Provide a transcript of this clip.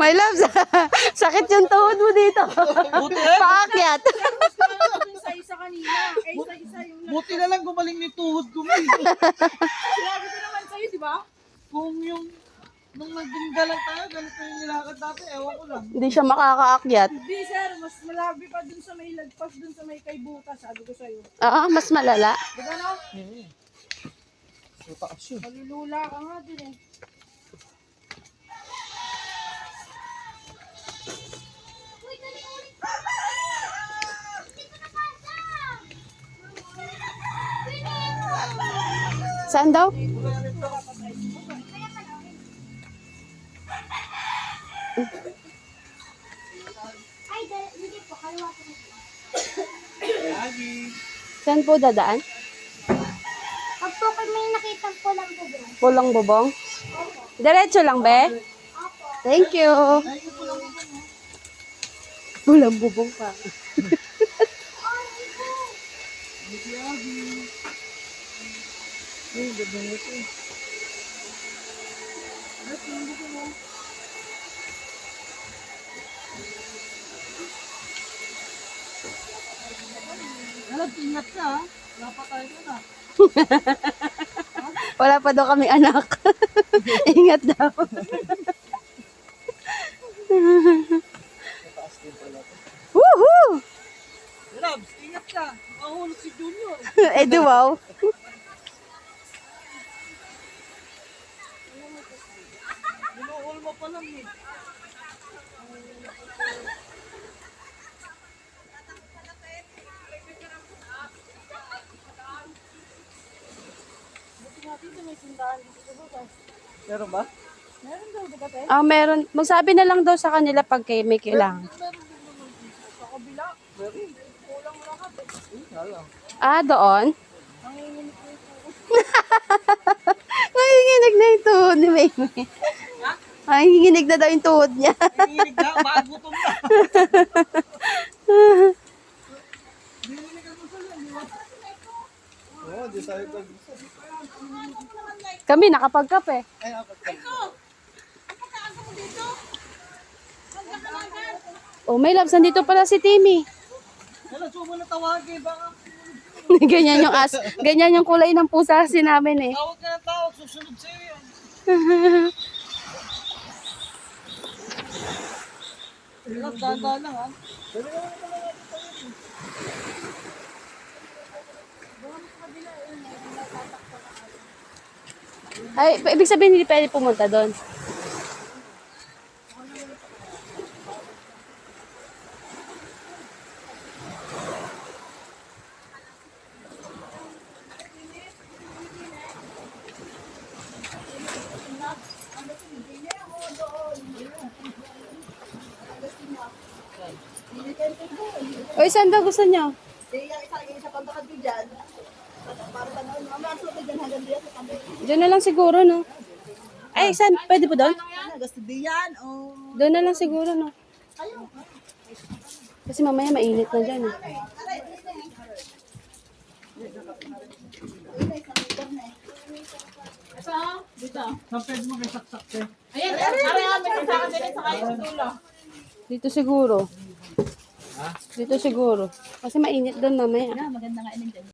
My love, sakit yung tuhod mo dito. Buti eh. Paakyat. sa isa kanina. Eh, sa isa yung Buti na lang gumaling ni tuhod ko. May. sinabi ko naman sa'yo, di ba? Kung yung nung naging galang tayo, ganito yung nilakad dati, ewan ko lang. Hindi siya makakaakyat. Hindi, sir. Mas malabi pa dun sa may lagpas dun sa may kay butas. Sabi ko sa'yo. Oo, mas malala. Di ba no? So, taas yun. Malulula ka nga din eh. Saan daw? Saan po dadaan? Pag po kayo may nakita po lang bro. Pulang bubong? Diretso lang, be? Thank you. Pulang bubong pa. Ay, ganda nito eh. Alam, ingat ka ha. Napatay ka na. Wala pa daw kami anak. Ingat daw. Woohoo! Labs, ingat ka. Makahulog si Junior. eh, di wow. Mo pa lang eh. Meron ba? Meron daw, di ba, te? Ah, meron. Magsabi na lang daw sa kanila pag kay may kailangan. Sa kabila. Kulang mo lang ka, te. Alam. Ah, doon? Nanginginig na tuhod ni Mimi. Nanginginig na daw yung tuhod niya. Nanginig na, baka gutom na. Kami nakapagkape. Ay, ka. Oh, may labs. Nandito pala si Timmy. Kailan sumo na tawagin, baka ganyan yung as, ganyan yung kulay ng pusa kasi namin eh. tawag ka ng tawag, susunod sa'yo yan. Hirap, dahan-dahan lang ha. Ay, ibig sabihin hindi pwede pumunta doon. Oy, saan daw gusto niyo? Diyan na lang siguro, no? Ay, saan? Pwede po doon? Oh. Doon na lang siguro, no? Kasi mamaya mainit na dyan, eh. Saan pwede mo kay saksak eh? Ayan, ayan, may sa akin sa kayo sa tulo. Dito siguro. Dito siguro. Kasi mainit doon mamaya. Maganda nga dyan.